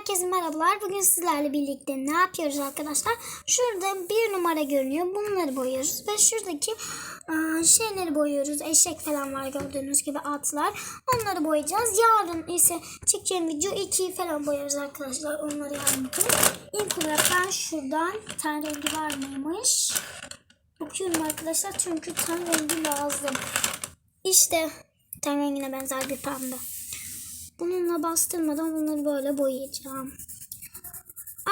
Herkese merhabalar. Bugün sizlerle birlikte ne yapıyoruz arkadaşlar? Şurada bir numara görünüyor. Bunları boyuyoruz. Ve şuradaki aa, şeyleri boyuyoruz. Eşek falan var gördüğünüz gibi atlar. Onları boyayacağız. Yarın ise çekeceğim video 2'yi falan boyarız arkadaşlar. Onları yarın. İlk olarak ben şuradan ten rengi var mıymış? Bakıyorum arkadaşlar çünkü ten rengi lazım. İşte ten rengine benzer bir pembe. Bununla bastırmadan bunları böyle boyayacağım.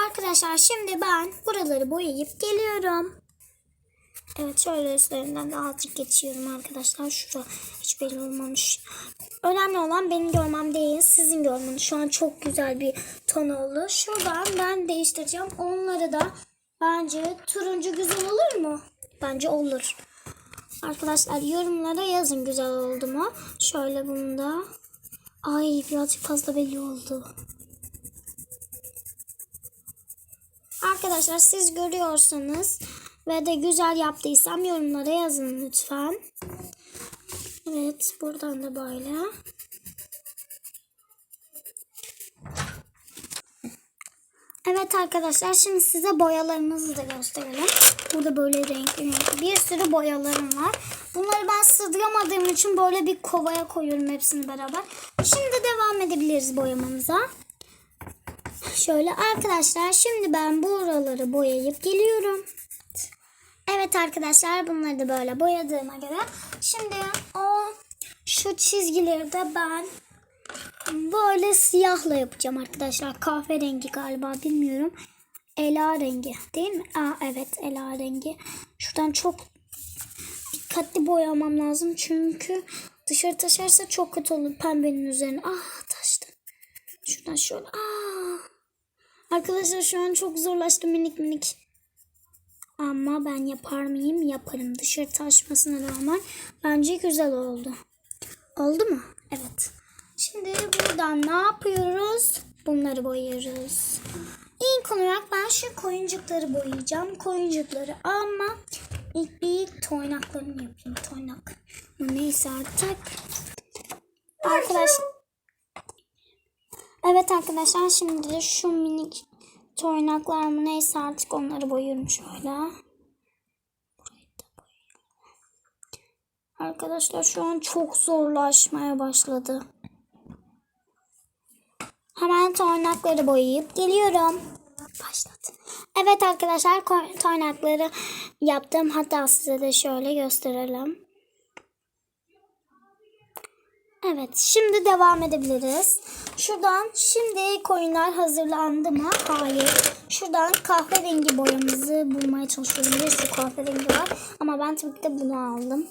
Arkadaşlar şimdi ben buraları boyayıp geliyorum. Evet şöyle üstlerinden de azıcık geçiyorum arkadaşlar. Şura hiç belli olmamış. Önemli olan benim görmem değil sizin görmeniz. Şu an çok güzel bir ton oldu. Şuradan ben değiştireceğim. Onları da bence turuncu güzel olur mu? Bence olur. Arkadaşlar yorumlara yazın güzel oldu mu? Şöyle bunu da Ay birazcık fazla belli oldu. Arkadaşlar siz görüyorsanız ve de güzel yaptıysam yorumlara yazın lütfen. Evet buradan da böyle. Evet arkadaşlar şimdi size boyalarımızı da gösterelim. Burada böyle renkli renkli bir sürü boyalarım var. Bunları ben sığdıramadığım için böyle bir kovaya koyuyorum hepsini beraber. Şimdi devam edebiliriz boyamamıza. Şöyle arkadaşlar şimdi ben buraları boyayıp geliyorum. Evet arkadaşlar bunları da böyle boyadığıma göre şimdi o şu çizgileri de ben böyle siyahla yapacağım arkadaşlar. Kahverengi galiba bilmiyorum. Ela rengi değil mi? Aa evet ela rengi. Şuradan çok dikkatli boyamam lazım çünkü dışarı taşarsa çok kötü olur pembenin üzerine. Ah taştı. Şuradan şöyle. Aa. Arkadaşlar şu an çok zorlaştı minik minik. Ama ben yapar mıyım? Yaparım. Dışarı taşmasına rağmen bence güzel oldu. Oldu mu? Evet. Şimdi buradan ne yapıyoruz? Bunları boyuyoruz. İlk olarak ben şu koyuncukları boyayacağım. Koyuncukları ama ilk bir toynaklarını yapayım. Toynak. Neyse artık. Arkadaş. Evet arkadaşlar şimdi de şu minik toynaklar mı neyse artık onları boyuyorum şöyle. Arkadaşlar şu an çok zorlaşmaya başladı. Hemen toynakları boyayıp geliyorum. Başladı. Evet arkadaşlar toynakları yaptım. Hatta size de şöyle gösterelim. Evet şimdi devam edebiliriz. Şuradan şimdi koyunlar hazırlandı mı? Hayır. Şuradan kahverengi boyamızı bulmaya çalışıyorum. Bir sürü kahverengi var. Ama ben tabii ki de bunu aldım.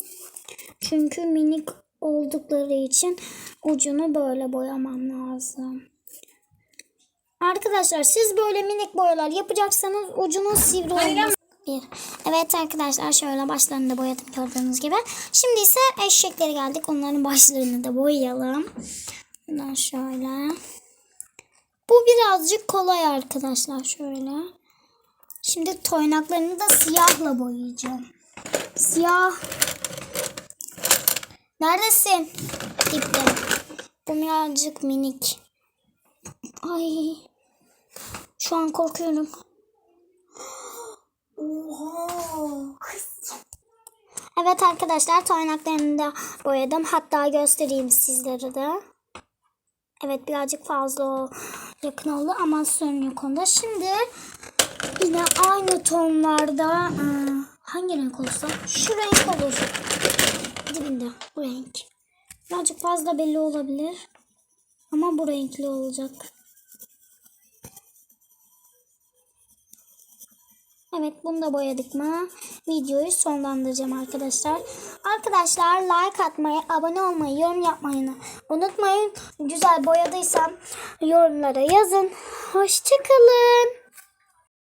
Çünkü minik oldukları için ucunu böyle boyamam lazım. Arkadaşlar siz böyle minik boyalar yapacaksanız ucunun sivri olması bir. Evet arkadaşlar şöyle başlarını da boyadım gördüğünüz gibi. Şimdi ise eşekleri geldik. Onların başlarını da boyayalım. Bundan şöyle. Bu birazcık kolay arkadaşlar şöyle. Şimdi toynaklarını da siyahla boyayacağım. Siyah. Neredesin? Gitti. Bu birazcık minik. Ay. Şu an korkuyorum. Oha. Evet arkadaşlar toynaklarını da boyadım. Hatta göstereyim sizlere de. Evet birazcık fazla yakın oldu ama sorun yok onda. Şimdi yine aynı tonlarda hangi renk olsa şu renk olur. Dibinde bu renk. Birazcık fazla belli olabilir. Ama bu renkli olacak. Evet bunu da boyadık mı videoyu sonlandıracağım arkadaşlar. Arkadaşlar like atmayı, abone olmayı, yorum yapmayı unutmayın. Güzel boyadıysam yorumlara yazın. Hoşçakalın.